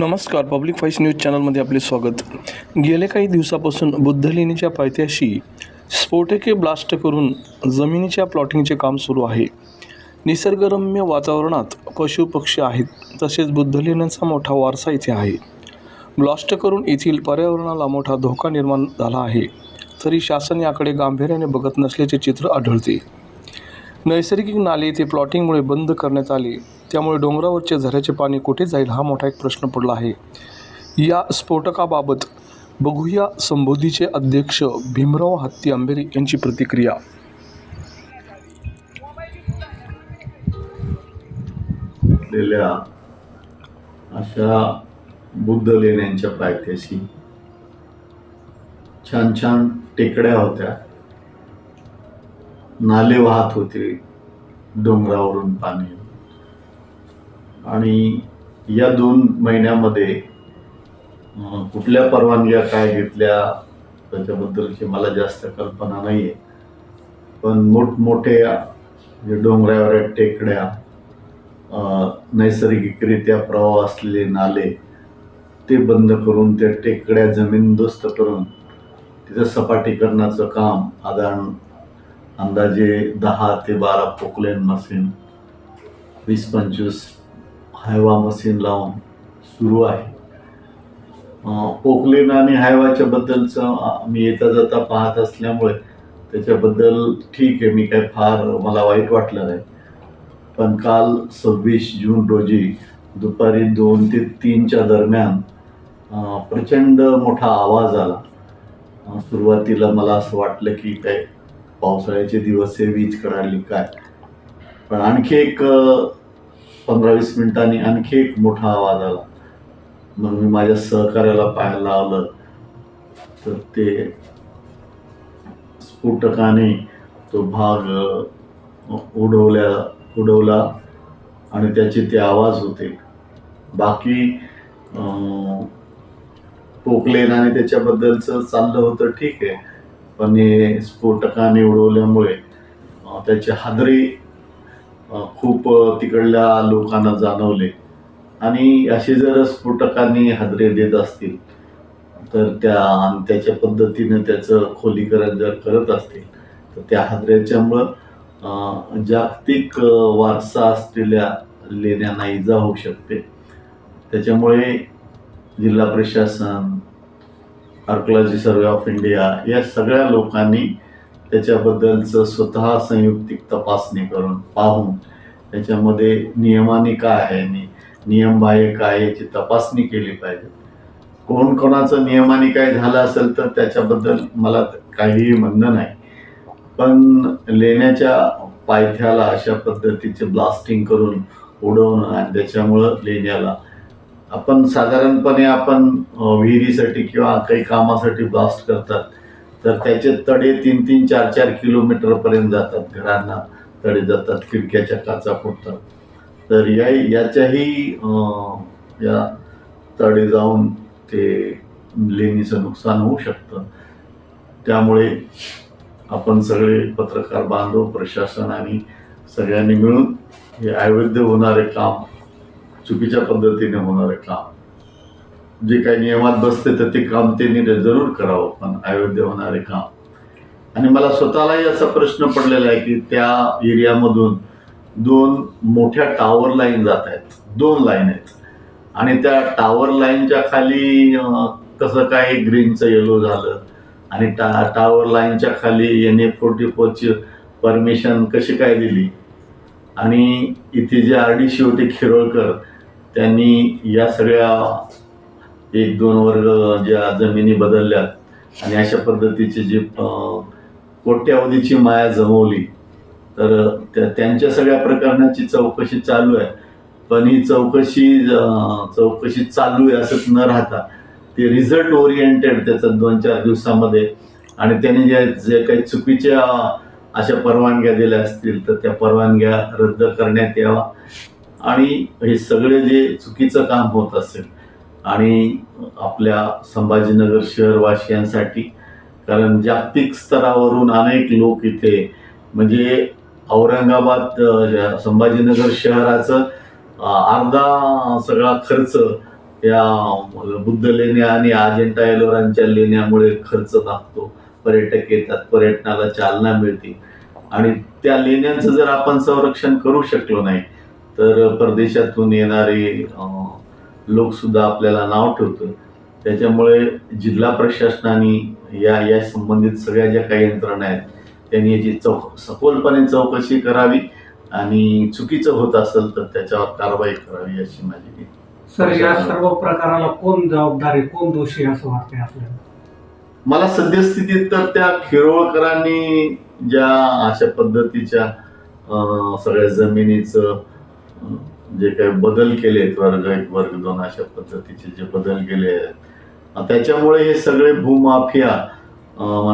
नमस्कार public voice news चॅनलमध्ये आपले स्वागत. गेल्या काही दिवसापासून बुद्धलेणीच्या पायथ्याशी स्फोटके ब्लास्ट करून जमिनीच्या प्लॉटिंगचे काम सुरू आहे. निसर्गरम्य वातावरणात पशु पक्षी आहेत तसेच बुद्धलेण्यांचा मोठा वारसा इथे आहे. ब्लास्ट करून येथील पर्यावरणाला मोठा धोका निर्माण झाला आहे तरी शासन याकडे गांभीर्याने बघत नसल्याचे चित्र आढळते. नैसर्गिक नाले येथे प्लॉटिंगमुळे बंद करण्यात आले. त्यामुळे डोंगरावरचे झऱ्याचे पाणी कुठे जाईल हा मोठा एक प्रश्न पडला आहे. या स्फोटकाबाबत बघूया संबोधीचे अध्यक्ष भीमराव हत्ती आंबेरी यांची प्रतिक्रिया. अशा बुद्ध लेण्यांच्या पायथ्याशी छान छान टेकड्या होत्या. नाले वाहत होते डोंगरावरून पाणी. आणि या दोन महिन्यामध्ये कुठल्या परवानग्या काय घेतल्या त्याच्याबद्दलची मला जास्त कल्पना नाही आहे पण मोठमोठ्या जे डोंगरावर टेकड्या नैसर्गिकरित्या प्रवाह असलेले नाले ते बंद करून त्या टेकड्या जमीनदोस्त करून तिथं सपाटीकरणाचं काम साधारण अंदाजे दहा ते बारा पोकलेन मशीन वीस पंचवीस हायवा मशीन लावून सुरू आहे. पोकलेन आणि हायवाच्या बद्दलचं मी येता जाता पाहत असल्यामुळे त्याच्याबद्दल ठीक आहे मी काय फार मला वाईट वाटलं नाही. पण काल सव्वीस जून रोजी दुपारी दोन ते तीनच्या दरम्यान प्रचंड मोठा आवाज आला. सुरुवातीला मला असं वाटलं की काय पावसाळ्याचे दिवस आहे वीज कडाडली काय? पण आणखी एक पंधरा वीस मिनिटांनी आणखी एक मोठा आवाज आला. मग मी माझ्या सहकार्याला पाहायला लावलं. तर ते स्फोटकाने तो भाग उडवल्या उडवला आणि त्याचे ते आवाज होते. बाकी पोकलेन आणि त्याच्याबद्दलचं चाललं होतं ठीक आहे. पण हे स्फोटकाने उडवल्यामुळे त्याची त्याचे खूप तिकडल्या लोकांना जाणवले. आणि असे जर स्फोटकांनी हादरे देत असतील तर त्या आणि त्याच्या पद्धतीनं त्याचं खोलीकरण जर करत असतील तर त्या हादऱ्याच्यामुळं जागतिक वारसा असलेल्या लेण्यांना इजा होऊ शकते. त्याच्यामुळे जिल्हा प्रशासन आर्कोलॉजी सर्वे ऑफ इंडिया या सगळ्या लोकांनी त्याच्याबद्दलचं स्वतः संयुक्तिक तपासणी करून पाहून त्याच्यामध्ये नियमाने काय आहे आणि नियमबाह्य काय याची तपासणी केली पाहिजे. कोण कोणाचं नियमाने काय झालं असेल तर त्याच्याबद्दल मला काहीही म्हणणं नाही. पण लेण्याच्या पायथ्याला अशा पद्धतीचे ब्लास्टिंग करून उडवणं आणि त्याच्यामुळं लेण्याला आपण साधारणपणे आपण विहिरीसाठी किंवा काही कामासाठी ब्लास्ट करतात. तर त्याचे तडे तीन तीन चार चार किलोमीटरपर्यंत जातात घरांना. तडे जातात खिडक्याच्या काचा फुटतात. तर या याच्याही या तडे जाऊन ते लेणीचं नुकसान होऊ शकतं. त्यामुळे आपण सगळे पत्रकार बांधव प्रशासन आणि सगळ्यांनी मिळून हे अवैध होणारे काम चुकीच्या पद्धतीने होणारे काम जे काही नियमात बसते तर ते काम त्यांनी जरूर करावं पण अयोध्या होणारे काम. आणि मला स्वतःलाही असा प्रश्न पडलेला आहे की त्या एरियामधून दोन मोठ्या टावर लाईन जात आहेत दोन लाईन आहेत. आणि त्या टावर लाईनच्या खाली कसं काय ग्रीनचं येलो झालं? आणि टा टावर लाईनच्या खाली एन ए फोर्टी फोरची परमिशन कशी काय दिली? आणि इथे जे आर डी सी होते खिरोळकर त्यांनी या सगळ्या एक दोन वर्ग ज्या जमिनी बदलल्या आणि अशा पद्धतीची जी कोट्यावधीची माया जमवली तर त्या त्यांच्या सगळ्या प्रकरणाची चौकशी चालू आहे. पण ही चौकशी चौकशी चालू आहे असंच न राहता ते रिझल्ट ओरिएंटेड त्याचं दोन चार दिवसामध्ये आणि त्यांनी जे जे काही चुकीच्या अशा परवानग्या दिल्या असतील तर त्या परवानग्या रद्द करण्यात यावा आणि हे सगळे जे चुकीचं काम होत असेल आणि आपल्या संभाजीनगर शहरवासियांसाठी कारण जागतिक स्तरावरून अनेक लोक इथे म्हणजे औरंगाबाद संभाजीनगर शहराचं अर्धा सगळा खर्च या बुद्ध लेण्या आणि अजिंठा एलोरांच्या लेण्यामुळे खर्च लागतो. पर्यटक येतात पर्यटनाला चालना मिळते. आणि त्या लेण्यांचं जर आपण संरक्षण करू शकलो नाही तर परदेशातून येणारे लोक सुद्धा आपल्याला नाव ठेवतं. त्याच्यामुळे जिल्हा प्रशासनाने या या संबंधित सगळ्या ज्या काही यंत्रणा आहेत त्यांनी याची चौक सखोलपणे चौकशी करावी आणि चुकीचं होत असेल तर त्याच्यावर कारवाई करावी अशी माझी सर या सर्व प्रकाराला कोण जबाबदार कोण दोषी असं वाटतंय आपल्याला? मला सद्यस्थितीत तर त्या खिरोळकरांनी ज्या अशा पद्धतीच्या सगळ्या जमिनीचं जे काही बदल केलेत वर्ग एक वर्ग दोन अशा पद्धतीचे जे बदल केले आहेत. त्याच्यामुळे हे सगळे भूमाफिया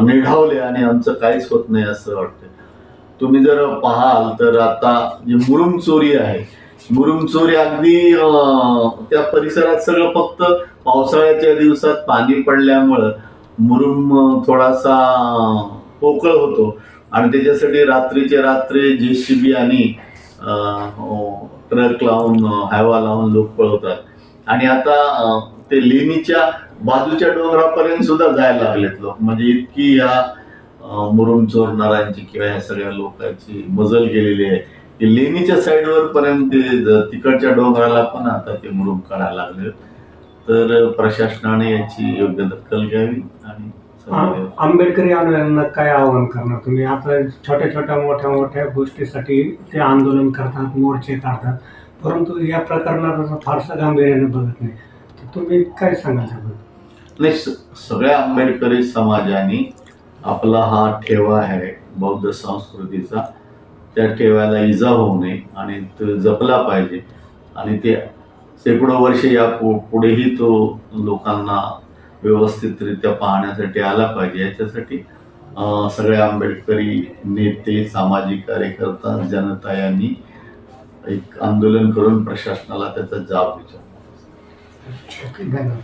निढावले आणि आमचं काहीच होत नाही असं वाटतं तुम्ही जर पाहाल तर आता जी मुरुम चोरी आहे मुरुम चोरी अगदी त्या परिसरात सगळं फक्त पावसाळ्याच्या दिवसात पाणी पडल्यामुळं मुरुम थोडासा पोकळ होतो. आणि त्याच्यासाठी रात्रीचे रात्री जे सी बी आणि ट्रक लावून हायवा लावून लोक पळवतात. आणि आता uh, ते लेणीच्या बाजूच्या डोंगरापर्यंत सुद्धा जायला लागलेत लोक. म्हणजे इतकी या uh, मुरुम चोरणाऱ्यांची किंवा या सगळ्या लोकांची मजल गेलेली आहे. की लेणीच्या साईडवर पर्यंत तिकडच्या डोंगराला पण आता ते मुरुम काढायला लागले तर प्रशासनाने याची योग्य दखल घ्यावी आणि आंबेडकरी आंदोलनाला काय आवाहन करणार तुम्ही? आता छोट्या छोट्या मोठ्या मोठ्या गोष्टीसाठी ते आंदोलन करतात मोर्चे काढतात. परंतु या प्रकरणाला फारसं गांभीर्याने बघत नाही. तर तुम्ही काय सांगाल त्याबद्दल? नाही सगळ्या आंबेडकरी समाजाने आपला हा ठेवा आहे बौद्ध संस्कृतीचा. त्या ठेव्याला इजा होऊ नये आणि तो जपला पाहिजे. आणि ते शेकडो वर्ष या पुढेही तो लोकांना व्यवस्थितरित्या पाहण्यासाठी आला पाहिजे. याच्यासाठी सगळे आंबेडकरी नेते सामाजिक कार्यकर्ता जनता यांनी एक आंदोलन करून प्रशासनाला त्याचा जाब विचारला धन्यवाद.